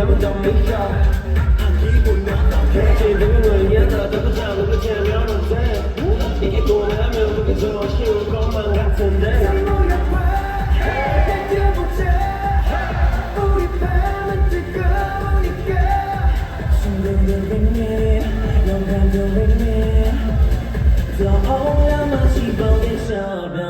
더 미쳐 아 기분 어떡해 지금은 더 보자 누구 재면은 돼 이게 고민하면 그게 더 쉬울 것만 같은데 영감도 ringme 떠올라 마치 번개처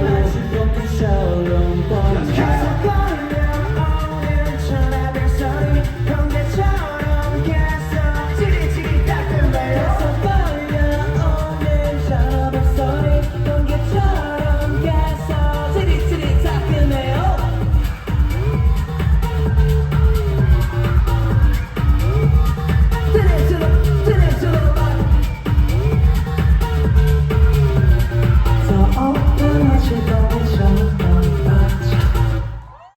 shall